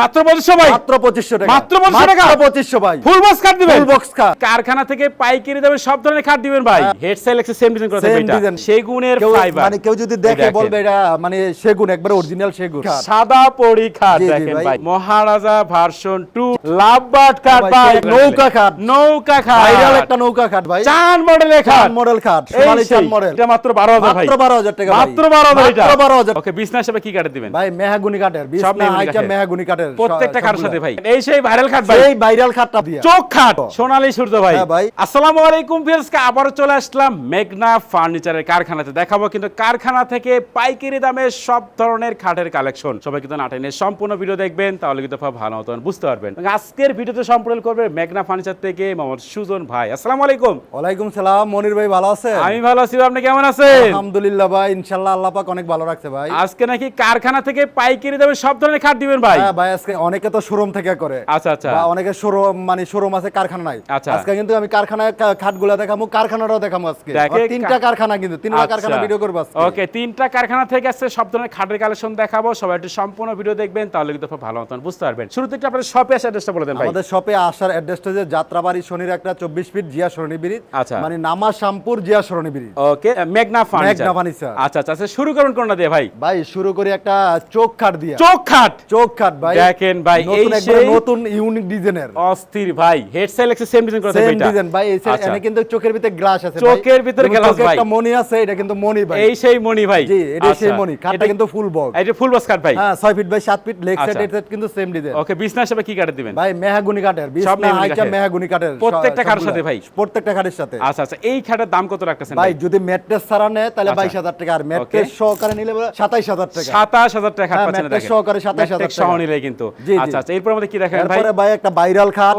মাত্র পঁচিশশো ভাই। মাত্র পঁচিশশো টাকা। মাত্র 2500 টাকা? পঁচিশশো ভাই। ফুল বক্স কাট দিবেন। ফুল বক্স কাট কারখানা থেকে পাইকারি দামে সব ধরনের খাট দিবেন ভাই। হেড সেল এক্সে সেম ডিজাইন করা থাকবে Same এটা। design। সেগুনের ফাইবার মানে কেউ যদি দেখে বলবে এটা মানে সেগুন একবার অরিজিনাল সেগুন। সাদা পরি খাট জি, জি, দেখেন ভাই। ভাই। মহারাজা ভার্সন 2 লাভবার্ড খাট ভাই, ভাই নৌকা খাট। নৌকা খাট ভাইরাল একটা নৌকা খাট ভাই। চান মডেলের খাট মডেল খাট সোনালী চান মডেল এটা মাত্র 12000 ভাই। মাত্র বারো হাজার টাকা মাত্র 12000 এটা মাত্র বারো হাজার। ওকে বিজনেস হিসেবে কি কাটে দিবেন? ভাই মেহাগুনি সব বিছনা মেহাগুনি কাঠের প্রত্যেকটা সাথে ভাই। এই সেই ভাইরাল খাট ভাই। এই ভাইরাল খাটটা দিয়া। চোখ খাট। সোনালী সূর্য ভাই। হ্যাঁ ভাই। আসসালামু আলাইকুম আবারও চলে আসলাম মেঘনা ফার্নিচারের কারখানাতে। দেখাবো কিন্তু কারখানা থেকে পাইকারি দামে সব ধরনের খাটের কালেকশন। সবাই কিন্তু নাটেনে সম্পূর্ণ ভিডিও দেখবেন তাহলে কিন্তু ভালো মতন বুঝতে পারবেন। আজকের ভিডিওতে সম্পূর্ণ করবে মেঘনা ফার্নিচার থেকে মোহাম্মদ সুজন ভাই। আসসালামু আলাইকুম। ওয়ালাইকুম সালাম। মনির ভাই ভালো আছে আমি ভালো আছি আপনি কেমন আছেন? আলহামদুলিল্লাহ ভাই ইনশাআল্লাহ আল্লাহ পাক অনেক ভালো রাখছে ভাই। আজকে নাকি কারখানা থেকে পাইকারি দামে সব ধরনের খাট দিবেন ভাই? হ্যাঁ ভাই আজকে অনেকে তো শোরুম থেকে করে। আচ্ছা আচ্ছা। বা অনেকে শোরুম মানে শোরুম আছে কারখানা নাই। আচ্ছা। আজকে কিন্তু আমি কারখানায় খাটগুলা দেখাবো কারখানাটাও দেখাবো আজকে। তিনটা কারখানা কিন্তু তিনটা কারখানা ভিডিও করব আজকে। ওকে আচ্ছা। তিনটা কারখানা থেকে আসছে সব ধরনের খাটের কালেকশন দেখাবো। সবাই একটু সম্পূর্ণ ভিডিও দেখবেন তাহলে কিন্তু ভালো মতন বুঝতে পারবেন। শুরুতে একটু আপনাদের শপে আসে অ্যাড্রেসটা বলে দেন ভাই। আমাদের শপে আসার অ্যাড্রেসটা যে যাত্রাবাড়ি শনির একটা চব্বিশ ফিট জিয়া সরণি ব্রিজ আচ্ছা। মানে নামা শামপুর জিয়া সরণি ব্রিজ। ওকে মেঘনা ফার্নিচার মেঘনা ফার্নিচার। আচ্ছা আচ্ছা আচ্ছা শুরু করুন কোনটা দিয়ে ভাই? ভাই শুরু করি একটা চোখ খাট দিয়া। চোখ খাট। চোখ খাট ভাই দেখেন ভাই, এই নতুন সেই- নতুন ইউনিক ডিজাইনের অস্থির ভাই এক্সে সেম ডিজাইন করা এটা ডিজাইন ভাই এই আচ্ছা। এনে কিন্তু চোখের ভিতরে গ্লাস আছে চোখের ভিতরে চোখে ভাই। একটা মনি আছে এটা কিন্তু মনি ভাই এই সেই মনি ভাই জি এটা সেই আচ্ছা। মনি এটা- কিন্তু ফুল বক্স এটা ফুল বক্স কাট ভাই হ্যাঁ 6 feet by 7 feet leg side আচ্ছা। সাইড কিন্তু সেম ডিজাইন ওকে বিজনেস হিসেবে কি কাটে দিবেন ভাই মেহাগুনি কাঠের বিছনা কাঠের। মেহাগুনি কাঠের প্রত্যেকটা সবগুলা। সাথে ভাই? প্রত্যেকটা কাঠের সাথে আচ্ছা আচ্ছা এই খাটের দাম কত রাখতেছেন ভাই যদি ম্যাট্রেস ছাড়া নেয় তাহলে আচ্ছা। 22000 টাকা আর ম্যাট্রেস সহকারে নিলে 27000 টাকা সাতাশ হাজার টাকা খাট পাচ্ছেন ম্যাট্রেস সহকারে 27,000 ম্যাট্রিক টাকা। সহ নিলে কিন্তু। আচ্ছা আচ্ছা এরপর আমাদের কি দেখেন ভাই? ভাই একটা ভাইরাল খাট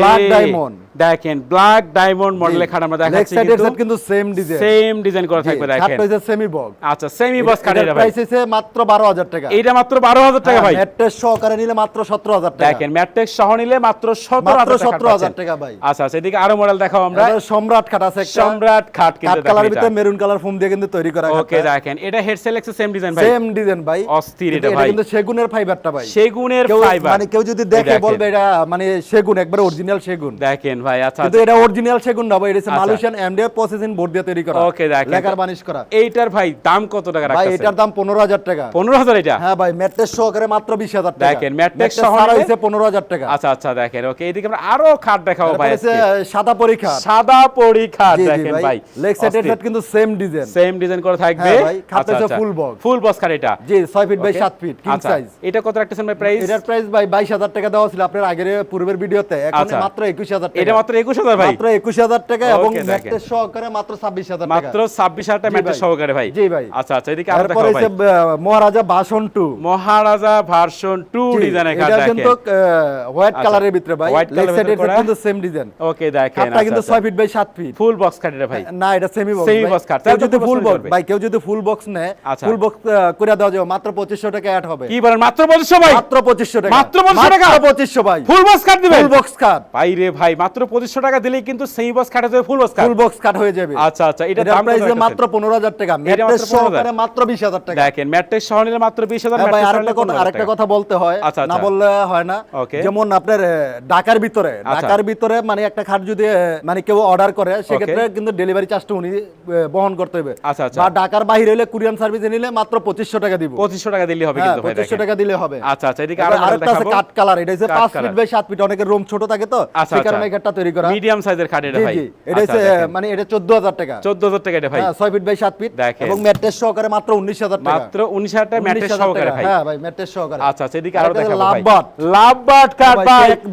ব্ল্যাক ডায়মন্ড। দেখেন ব্ল্যাক ডায়মন্ড মডেলের খাট আমরা দেখাচ্ছি কিন্তু কিন্তু সেম ডিজাইন সেম ডিজাইন করা থাকবে দেখেন। খাটটা হইছে সেমি বক্স আচ্ছা সেমি বক্স ভাই। প্রাইস হইছে মাত্র 12000 টাকা। এইটা মাত্র বারো হাজার টাকা ভাই। ম্যাট্রেস সহকারে নিলে মাত্র 17000 টাকা। দেখেন ম্যাট্রিক সহ নিলে মাত্র সতেরো মাত্র 17000 টাকা ভাই। আচ্ছা আচ্ছা এদিকে আরও মডেল দেখাও আমরা। সম্রাট খাট আছে একটা। সম্রাট খাট কিন্তু দেখেন ভিতরে মেরুন কালার ফোম দিয়ে কিন্তু তৈরি করা ওকে দেখেন এটা হেড সেল এক্সে সেম ডিজাইন ভাই। সেম ডিজাইন ভাই। অস্থির এটা ভাই। কিন্তু সেগুনের ফাইবারটা ভাই। সেগুনের ফাইবার মানে কেউ যদি দেখে বলবে এটা মানে সেগুন একবার অরিজিনাল সেগুন। দেখেন ভাই আচ্ছা কিন্তু এটা অরিজিনাল সেগুন না ভাই এটা আচ্ছা। মালয়েশিয়ান এমডিএফ প্রসেসিং বোর্ড দিয়ে তৈরি করা। ওকে, দেখেন। লেখার বানিশ করা। এইটার ভাই দাম কত টাকা ভাই রাখতেছেন? এটার দাম 15000 টাকা। পনেরো হাজার এটা? হ্যাঁ ভাই ম্যাট্রেস সহকারে মাত্র 20000 টাকা। দেখেন, ম্যাট্রেস ম্যাট্রেস সহ ছাড়া নিলে- হইছে 15000 টাকা। আচ্ছা আচ্ছা দেখেন ওকে এইদিকে আমরা আরও খাট দেখাবো ভাই হচ্ছে সাদা পরীক্ষা সাদা পরি খাট জি জি দেখেন ভাই। ভাই। লেগ সাইডের সাইড কিন্তু সেম ডিজাইন সেম ডিজাইন করে থাকবে। হ্যাঁ ভাই, খাটটা হচ্ছে full box। ফুল বক্স খাট এটা। জি 6 feet by Okay? 7 feet king আচ্ছা, সাইজ এটা কত রাখতেছেন ভাই প্রাইস এটার প্রাইস ভাই 22000 টাকা দেওয়া ছিল আপনার আগের পূর্বের ভিডিওতে এখন আচ্ছা। মাত্র 21000 টাকা এটা মাত্র একুশ হাজার ভাই। মাত্র 21000 টাকা এবং ম্যাট্রেস সহকারে মাত্র 26000 টাকা মাত্র ছাব্বিশ হাজার টাকা জি ম্যাট্রেস সহকারে ভাই। জি ভাই। আচ্ছা আচ্ছা এদিকে আরও দেখাবো ভাই। মহারাজা ভাষণ 2 মহারাজা ভার্সন টু ডিজাইনের খাট এটা কিন্তু হোয়াইট আচ্ছা, কালারের ভিতরে ভাই। লেগ সাইডের কিন্তু সেম ডিজাইন ওকে দেখেন খাটটা কিন্তু 6 feet by 7 feet full box খাট ভাই। না এটা সেমি বক্স খাট। কেউ তাহলে যদি ফুল বক্স ভাই কেউ যদি ফুল বক্স নেয় আচ্ছা। ফুল বক্স করে দেওয়া যাবে। মাত্র 2500 টাকা অ্যাড হবে। কি বলেন মাত্র পঁচিশশো ভাই? মাত্র 2500 টাকা। মাত্র 2500 টাকা? মাত্র 2500 ভাই। ফুল বক্স কাট দিবেন? ফুল বক্স কাট ভাই রে ভাই মাত্র পঁচিশশো টাকা দিলেই কিন্তু সেই বক্স কাটা যাবে ফুল বক্স ফুল বক্স কাট হয়ে যাবে। আচ্ছা আচ্ছা এটা দাম প্রাইস? মাত্র 15000 টাকা। ম্যাট্রেস সহকারে মাত্র 20000 টাকা। দেখেন ম্যাট্রিক সহ নিলে মাত্র বিশ হাজার হ্যাঁ ভাই ম্যাট্রিক আরেকটা কথা আরেকটা কথা বলতে হয় আচ্ছা, না আচ্ছা। বললে হয় না। যেমন আপনার ঢাকার ভিতরে আচ্ছা। ঢাকার ভিতরে মানে একটা খাট যদি মানে কেউ অর্ডার করে সেক্ষেত্রে কিন্তু ডেলিভারি চার্জটা উনি বহন করতে হবে। বা ঢাকার বাইরে হলে কুরিয়ান সার্ভিসে নিলে মাত্র 2500 টাকা দিব। পঁচিশশো টাকা দিলেই হবে হ্যাঁ কিন্তু ভাই 2500 টাকা দিলে হবে। আচ্ছা আচ্ছা এদিকে আরও আরেকটা আছে কাট কালার এটা হচ্ছে কাঠ 5 ফিট বাই 7 ফিট অনেকের রুম ছোট থাকে তো। সেই কারণে আচ্ছা। তৈরি করা। মিডিয়াম সাইজের খাট এটা ভাই। এটা আচ্ছা, মানে এটা 14000 টাকা। চোদ্দ হাজার টাকা এটা ভাই। হ্যাঁ 6 ফিট বাই 7 ফিট। এবং ম্যাট্রেস সহকারে মাত্র 19000 টাকা। মাত্র উনিশ হাজার টাকা ম্যাট্রিক 19,000 সহকারে ভাই। হ্যাঁ ভাই ম্যাট্রেস সহকারে। আচ্ছা আচ্ছা আরও দেখাবো ভাই। বাট। লাভবার্ড কাট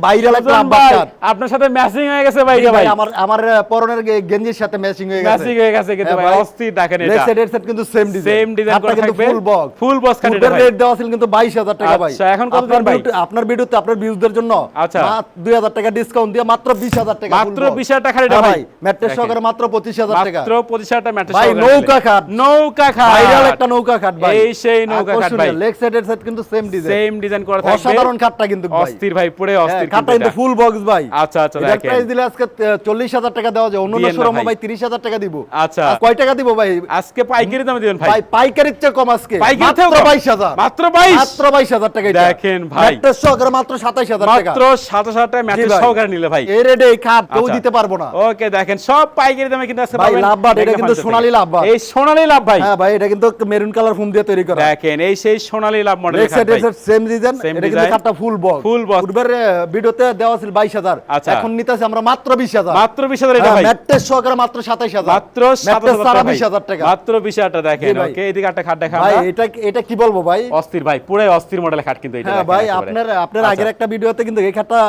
ভাই, সুজন কাট। আপনার সাথে ম্যাচিং হয়ে গেছে ভাই ভাই আমার আমার পরনের গেঞ্জির সাথে ম্যাচিং হয়ে গেছে। ম্যাচিং হয়ে গেছে কিন্তু হ্যাঁ ভাই। অস্থির দেখেন এটা। সাইড কিন্তু সেম ডিজাইন সেম ডিজাইন করে থাকবে। ফুল বক্স ফুল বক্স কাট এটা রেট দেওয়া ছিল কিন্তু 22000 টাকা ভাই। আচ্ছা, এখন কত আপনার দিন ভাই? আপনার ভিডিওতে আপনার ভিউজদের জন্য আচ্ছা। মাত্র 2000 টাকা ডিসকাউন্ট দিয়ে মাত্র বিশ হাজার টাকা মাত্র full box। 20,000 টাকা এটা ভাই। ম্যাট্রেস সহকারে মাত্র পঁচিশ হাজার টাকা। মাত্র পঁচিশ হাজার টাকা ম্যাট্রেস ভাই, নৌকা খাট। নৌকা খাট। ভাইরাল একটা নৌকা খাট ভাই। এই সেই নৌকা খাট ভাই। লেগ সাইডের সেট কিন্তু সেম ডিজাইন সেম ডিজাইন করা থাকবে। অসাধারণ খাটটা কিন্তু ভাই। অস্থির ভাই পুরো হ্যাঁ, অস্থির খাটটা কিন্তু ফুল বক্স ভাই। আচ্ছা, আচ্ছা, দেখেন। প্রাইস দিলে আজকে চল্লিশ হাজার টাকা দেওয়া যায়। অন্য শোরুমে ভাই। ভাই তিরিশ হাজার টাকা দিব। আচ্ছা। কয় টাকা দিব ভাই? আজকে পাইকারি দামে দিবেন ভাই। ভাই পাইকারির চেয়ে কম আজকে। মাত্র কম? বাইশ হাজার। মাত্র 22? মাত্র বাইশ হাজার টাকা দেখেন ভাই। ম্যাট্রেস সহকারে মাত্র সাতাইশ হাজার টাকা। মাত্র সাতাশ হাজার টাকা ম্যাট্রেস সহকারে নিলে ভাই। এই রেটে এই খাট কেউ আচ্ছা। দিতে পারব না। ওকে দেখেন সব পাইকারি দামে কিন্তু আজকে ভাই, পাবেন লাভবাদ, এটা কিন্তু সোনালী থেকে। লাভবাদ। এই সোনালী লাভ ভাই। হ্যাঁ ভাই এটা কিন্তু মেরুন কালার ফোম দিয়ে তৈরি করা। দেখেন এই সেই Sonali love model leg side same design এটা কিন্তু খাটটা ফুল বক্স Full box। পূর্বের ভিডিওতে দেওয়া ছিল বাইশ হাজার। আচ্ছা। এখন নিতেছে আমরা মাত্র বিশ হাজার। মাত্র বিশ হাজার এটা ভাই। ম্যাট্রেস সহকারে মাত্র সাতাইশ হাজার। মাত্র সাতাশ ম্যাট্রেস হাজার ছাড়া টাকা। মাত্র বিশ হাজার টাকা দেখেন ওকে এদিকে একটা খাট দেখা ভাই এটা এটা কি বলব ভাই? অস্থির ভাই পুরাই অস্থির মডেলের খাট কিন্তু এটা হ্যাঁ ভাই আপনার আপনার আচ্ছা। আগের একটা ভিডিওতে কিন্তু এই খাটটা।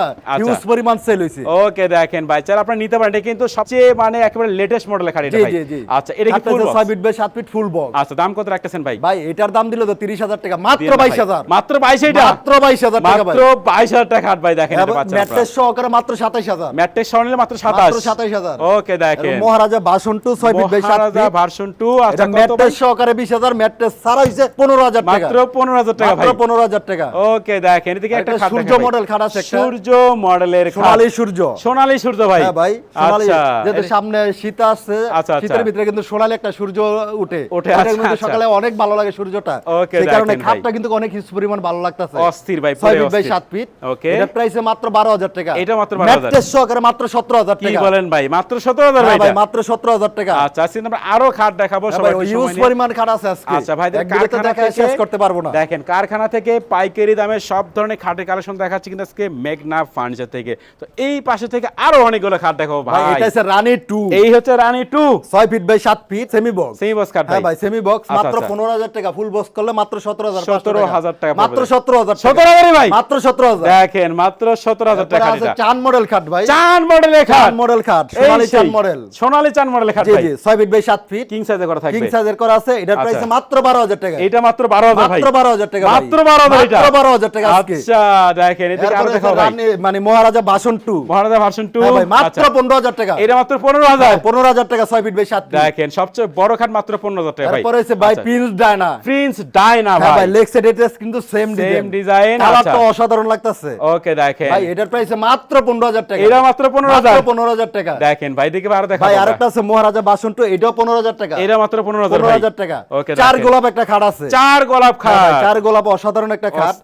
হিউজ পরিমাণ সেল হইছে ওকে দেখেন ভাই। চাল আপনারা নিতে পারেন এটা কিন্তু সবচেয়ে মানে একেবারে লেটেস্ট মডেলের খাট এটা ভাই। আচ্ছা এটা কি ফুল যে ছয় ফিট বাই সাত ফিট ফুল বক্স আচ্ছা দাম কত রাখতেছেন ভাই? ভাই এটার দাম দিল তো তিরিশ হাজার টাকা। মাত্র দিয়ে দেন বাইশ ভাই। হাজার। মাত্র বাইশ এটা মাত্র বাইশ হাজার টাকা ভাই। মাত্র বাইশ হাজার টাকা খাট ভাই দেখেন এটা পাচ্ছেন ম্যাট্রেস সহকারে মাত্র সাতাইশ হাজার। ম্যাট্রিক সরনিলে মাত্র সাতাশ। মাত্র সাতাইশ হাজার। ওকে দেখেন। মহারাজা বাসন টু ছয় ফিট বাই সাত মহারাজা ভার্সন টু আচ্ছা কত ম্যাট্রেস সহকারে বিশ হাজার ম্যাট্রেস ছাড়া হইছে পনেরো হাজার টাকা। মাত্র পনেরো হাজার টাকা ভাই। মাত্র পনেরো হাজার টাকা। ওকে দেখেন এদিকে একটা একটা খাট সূর্য মডেল খাট আছে একটা। সূর্য মডেলের খাট। সোনালী সূর্য। সোনালী সূর্য ভাই। হ্যাঁ ভাই সোনালী। আচ্ছা। যেহেতু সামনে শীত আসছে আচ্ছা, আচ্ছা। শীতের ভিতরে কিন্তু সোনালী একটা সূর্য উঠে। ওঠে, মধ্যে আচ্ছা। সকালে অনেক ভালো লাগে সূর্যটা। সেই কারণে। খাটটা কিন্তু অনেক হিউজ পরিমাণ ভালো লাগতেছে। অস্থির ভাই, ছয় পুরো ফিট বাই অস্থির। সাত ফিট। ওকে। এটা প্রাইসে মাত্র বারো হাজার টাকা। এটা মাত্র 12,000 ম্যাট্রেস সহকারে মাত্র সতেরো হাজার কি টাকা। বলেন ভাই? মাত্র সতেরো হাজার হ্যাঁ ভাই ভাই মাত্র সতেরো হাজার টাকা। আচ্ছা আজকে আমরা আরও খাট দেখাবো হ্যাঁ সবাই নিয়ে। পরিমাণ খাট আছে আজকে। আচ্ছা ভাইদের কারখানা থেকে শেষ করতে পারব না। দেখেন কারখানা থেকে পাইকারি দামে সব ধরনের খাটের কালেকশন দেখাচ্ছি কিন্তু আজকে মেঘনা ফার্নিচার থেকে। তো এই পাশে থেকে আরও অনেকগুলো খাট দেখাবো ভাই এটা হচ্ছে রানী টু। এই হচ্ছে রানী টু। ছয় ফিট বাই সাত ফিট সেমি বক্স সেই বস খাট হ্যাঁ ভাই। সেমি বক্স আচ্ছা, মাত্র আচ্ছা। পনেরো হাজার টাকা ফুল বক্স করলে মাত্র সতেরো হাজার 17,000 টাকা। মাত্র সতেরো হাজার সতেরো হাজারই ভাই? মাত্র সতেরো হাজার। দেখেন মাত্র সতেরো হাজার টাকা এটা। চান মডেল খাট ভাই। চান মডেলের খাট। মডেল খাট সোনালী চান মডেল সোনালী চান মডেলের খাট ভাই। জি ছয় ফিট বাই সাত ফিট। কিং সাইজে করা থাকবে। কিং সাইজের করা আছে। এটার প্রাইস আচ্ছা। মাত্র বারো হাজার টাকা। এটা মাত্র বারো হাজার ভাই। মাত্র বারো হাজার টাকা মাত্র বারো হাজার এটা। মাত্র বারো হাজার টাকা আজকে। আচ্ছা দেখেন এদিকে আরও দেখাও ভাই। মানে মহারাজা বাসন টু। মহারাজা ভার্সন টু ভাই মাত্র পনেরো হাজার টাকা। এটা মাত্র পনেরো হাজার। পনেরো হাজার টাকা ছয় ফিট বাই সাত ফিট দেখেন সবচেয়ে বড় খাট মাত্র পনেরো হাজার টাকা ভাই। তারপরে হচ্ছে ভাই প্রিন্স ডায়না প্রিন্স ডাইনা হ্যাঁ ভাই। ভাই লেগ সাইড এটা কিন্তু সেম Same ডিজাইন কালারটা আচ্ছা। অসাধারণ লাগতেছে। ওকে দেখেন। ভাই এটার প্রাইস মাত্র পনেরো হাজার টাকা। এটা মাত্র পনেরো হাজার। মাত্র পনেরো হাজার টাকা। দেখেন ভাই দিকে আরও দেখা ভাই আরেকটা আছে মহারাজা বাসন টু এটাও পনেরো হাজার টাকা। এটা মাত্র পনেরো হাজার পনেরো ভাই হাজার টাকা। ওকে চার গোলাপ একটা খাট আছে। চার গোলাপ হ্যাঁ খাট। চার গোলাপ অসাধারণ একটা খাট।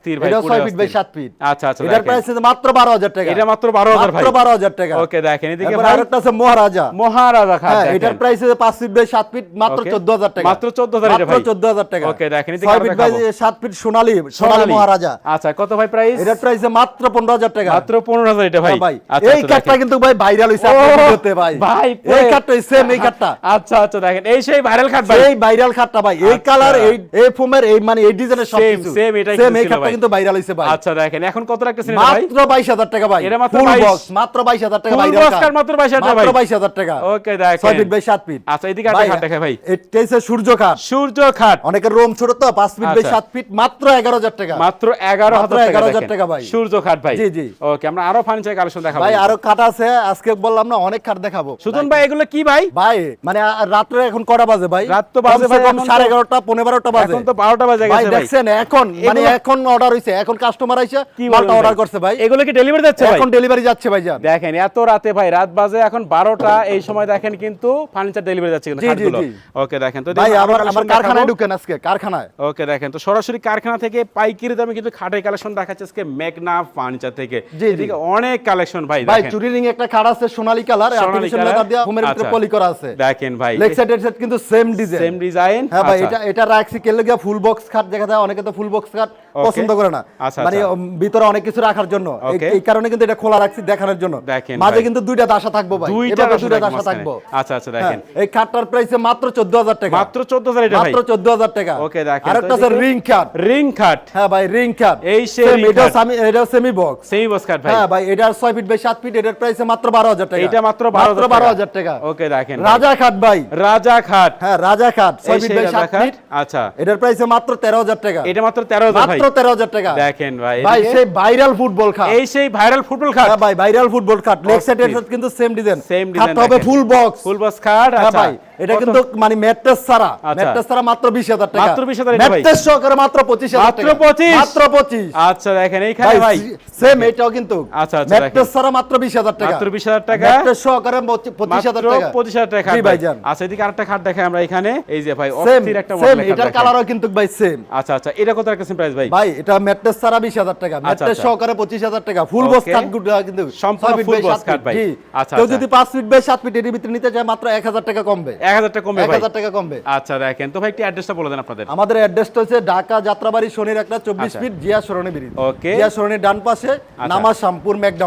ছয় ফিট বাই। সাত ফিট আচ্ছা, আচ্ছা, এটার। প্রাইস মাত্র বারো হাজার টাকা। এটা মাত্র 12,000 ভাই। মাত্র বারো হাজার টাকা। ওকে দেখেন এদিকে আরেকটা আছে মহারাজা। মহারাজা খাট হ্যাঁ এটার প্রাইস পাঁচ ফিট বাই সাত ফিট মাত্র Okay. চোদ্দ হাজার টাকা। মাত্র 14,000 এটা মাত্র ভাই। চোদ্দ হাজার টাকা। Okay, দেখেন, এদিকে ছয় ফিট বাই দেখাবো। সাত ফিট সোনালী সোনালী। মহারাজা। আচ্ছা কত ভাই প্রাইস এটার প্রাইস মাত্র পনেরো হাজার টাকা। মাত্র পনেরো হাজার এটা ভাই। হ্যাঁ আচ্ছা, এই আচ্ছা, কাঠটা দেখেন। কিন্তু ভাই ভাইরাল হইছে ও, আপনার ভাই। ভাই, এই কাঠটা সেম এই কাঠটা আচ্ছা আচ্ছা দেখেন এই সেই ভাইরাল খাট ভাই। এই ভাইরাল খাটটা ভাই। এই আচ্ছা। কালার এই এই ফোমের এই মানে এই ডিজাইনের সব কিছু এটাই সেম এই খাটটা কিন্তু ভাইরাল হইছে ভাই। আচ্ছা দেখেন এখন কত রাখতেছেন ভাই? মাত্র বাইশ হাজার টাকা ভাই। এটা মাত্র ফুল 22 বক্স মাত্র বাইশ হাজার টাকা Full ভাইরাল box কাঠ মাত্র 22,000 টাকা ভাই। মাত্র বাইশ হাজার টাকা। ওকে দেখেন। ফিট বাই ফিট আচ্ছা এদিকে একটা খাট দেখাই ভাই। এটা হচ্ছে সূর্য খাট। সূর্য খাট। অনেকের রোম ছোট তো ফিট বাই ফিট মাত্র এগারো হাজার টাকা। মাত্র টাকা 11,000 টাকা ভাই। সূর্য খাট ভাই। জি, জি। ওকে আমরা আরও ফার্নিচার কালেকশন দেখাবো। ভাই আরও খাট আছে। আজকে বললাম না অনেক খাট দেখাবো। সুজন ভাই। এগুলো কি ভাই? ভাই মানে রাত্রে এখন কটা বাজে ভাই? রাত তো বাজে ভাই, কম এখন তো- সাড়ে এগারোটা পনেরো বারোটা বাজে। এখন তো বারোটা বাজে ভাই গেছে ভাই। দেখছেন এখন মানে এখন অর্ডার হইছে। এখন কাস্টমার আইছে কি মালটা অর্ডার করছে ভাই। এগুলো কি ডেলিভারি যাচ্ছে ভাই? এখন ডেলিভারি যাচ্ছে ভাই যান। দেখেন এত রাতে ভাই রাত বাজে এখন বারোটা। এই সময় দেখেন কিন্তু ফার্নিচার ডেলিভারি যাচ্ছে কিন্তু। ওকে দেখেন তো ভাই আমার আমার কারখানায় ঢুকেন আজকে কারখানায়। ওকে দেখেন তো সরাসরি কারখানা থেকে পাইকারি দামে কিন্তু খাটের কালেকশন দেখাচ্ছে আজকে মেঘনা ফার্নিচার থেকে। এদিকে অনেক কালেকশন ভাই ভাই চুরি রিং একটা খাট আছে সোনালী কালার আর্টিফিশিয়াল লেদার দিয়া হোমের ভিতরে আচ্ছা। পলি করা আছে। দেখেন ভাই। লেগ সাইডের সেট কিন্তু সেম ডিজাইন সেম ডিজাইন হ্যাঁ ভাই এটা এটা রাখছি গিয়া ফুল বক্স খাট দেখা যায় অনেকে তো ফুল বক্স খাট পছন্দ করে না। আচ্ছা, মানে আচ্ছা। ভিতরে অনেক কিছু রাখার জন্য। এই কারণে কিন্তু এটা খোলা রাখছি দেখানোর জন্য। দেখেন মাঝে কিন্তু দুইটা দাসা থাকব ভাই। দুইটা দুইটা দাসা থাকব। আচ্ছা আচ্ছা দেখেন। হ্যাঁ, এই খাটটার প্রাইস মাত্র চোদ্দ হাজার টাকা। মাত্র চোদ্দ হাজার এটা ভাই মাত্র চোদ্দ হাজার টাকা। Okay, দেখেন আর তো একটা আছে এদিকে। রিং খাট রিং খাট হ্যাঁ ভাই রিং খাট এই এটাও খাট। সামি- এটাও সেমি বক্স সেই বস খাট ভাই। হ্যাঁ ভাই এটার ছয় ফিট বাই সাত ফিট এটার প্রাইস মাত্র বারো হাজার টাকা। এটা মাত্র বারো বারো হাজার টাকা। ওকে দেখেন রাজা খাট ভাই। রাজা খাট হ্যাঁ রাজা খাট এই ছয় ফিট বাই রাজা সাত খাট ফিট আচ্ছা। এটার প্রাইস মাত্র তেরো হাজার টাকা। এটা মাত্র তেরো হাজার ভাই। মাত্র তেরো হাজার টাকা। দেখেন ভাই ভাই সেই ভাইরাল ফুটবল খাট এই সেই ভাইরাল ফুটবল খাট হ্যাঁ ভাই ভাইরাল ফুটবল ফুটবল খাট লেগ সাইডের pitch। কিন্তু সেম ডিজাইন design খাটটা হবে ফুল বক্স ফুল বক্স হ্যাঁ আচ্ছা। ভাই এটা কিন্তু মানে ম্যাট্রেস ছাড়া। আচ্ছা। ম্যাট্রেস ছাড়া মাত্র 20000 টাকা। মাত্র 20,000 এটা ভাই? ম্যাট্রেস সহকারে মাত্র 25000 মাত্র 25? মাত্র 25 আচ্ছা দেখেন এইখানে ভাই সেম এটাও কিন্তু। আচ্ছা, আচ্ছা, ম্যাট্রেস ছাড়া মাত্র 20000 টাকা। মাত্র 20,000 টাকা? ম্যাট্রেস সহকারে 25000 মাত্র টাকা। 25000 টাকা জি ভাই ভাইজান আচ্ছা এদিকে আরেকটা খাট দেখাই আমরা এখানে। এই যে ভাই সেম অস্থির একটা সেম এটার কালারও কিন্তু ভাই সেম আচ্ছা আচ্ছা এটা কত রাখছেন প্রাইস ভাই? ভাই এটা ম্যাট্রেস ছাড়া 20000 টাকা। ম্যাট্রেস আচ্ছা। সহকারে 25000 টাকা। ফুল বক্স. কাট গুড কিন্তু সম্পূর্ণ ফিট বাই box ফিট, ভাই। আচ্ছা, কেউ আচ্ছা। যদি 5 ফিট বাই 7 ফিট এর ভিতরে নিতে চায় মাত্র 1000 টাকা কমবে। 1000 টাকা কমবে ভাই। 1000 টাকা কমবে। আচ্ছা দেখেন। তো ভাই একটি অ্যাড্রেসটা বলে দেন আপনাদের। আমাদের অ্যাড্রেসটা হচ্ছে ঢাকা যাত্রাবাড়ি শনির একটা চব্বিশ। Feet Zia Sarani bridge Okay. Zia সরণির ডান পাশে নামা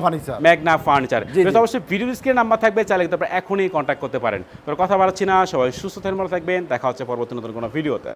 ফার্নিচার। Magna furniture. অবশ্যই ভিডিও স্ক্রিনে নাম্বার থাকবে চাইলে এখনই কন্ট্যাক্ট করতে পারেন। তো কথা বাড়াচ্ছি না সবাই সুস্থ থাকবেন ভালো থাকবেন। দেখা হচ্ছে পরবর্তী নতুন কোনো ভিডিওতে।